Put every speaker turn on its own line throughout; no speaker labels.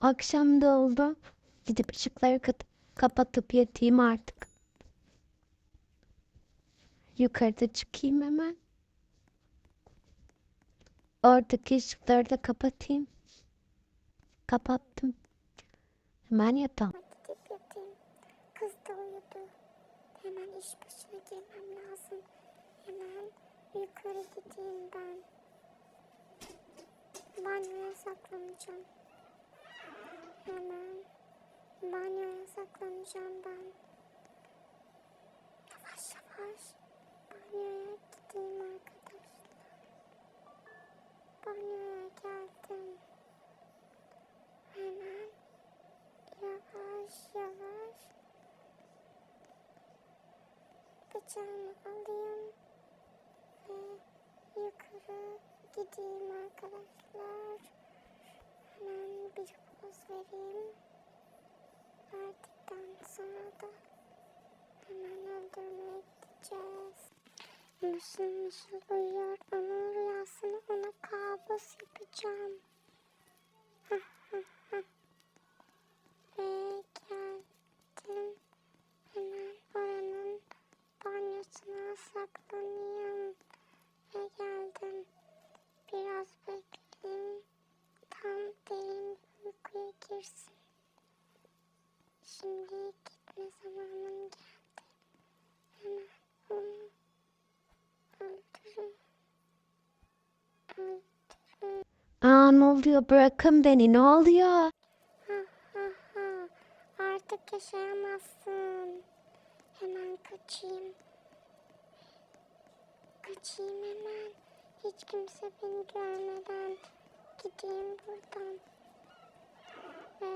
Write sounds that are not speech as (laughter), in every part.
Akşam da oldu. Gidip ışıkları kapatıp yatayım artık. Yukarıda çıkayım hemen. Oradaki ışıkları da kapatayım. Kapattım. Hemen yatağım.
Gidip yatayım. Kız da uyudu. Hemen iş başına girmem lazım. Hemen yukarı gideyim ben. Banyoya saklanacağım. Hemen banyoya saklanacağım ben. Yavaş yavaş banyoya gideyim arkadaşlar. Banyoya geldim. Hemen yavaş yavaş bıçağımı alayım ve yukarı gideyim arkadaşlar. Hemen bir. Verdikten sonra da hemen öldürmeye gideceğiz. Mışıl mışıl uyuyor. Onun rüyasını ona kabus yapacağım. Ve geldim. Hemen oranın banyosuna saklanayım.
Aa ne oluyor? Bırakın beni. Ne oluyor? (laughs)
Artık yaşayamazsın. Hemen kaçayım. Kaçayım hemen. Hiç kimse beni görmeden gideyim buradan. Ve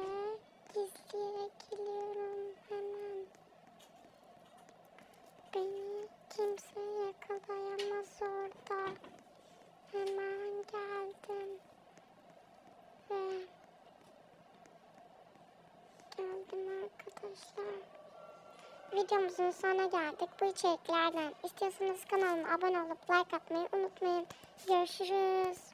gizleyerek geliyorum hemen. Beni kimse yakalayamaz orada. Hemen geldim. Ve geldim arkadaşlar. Videomuzun sonuna geldik. Bu içeriklerden istiyorsanız kanalıma abone olup like atmayı unutmayın. Görüşürüz.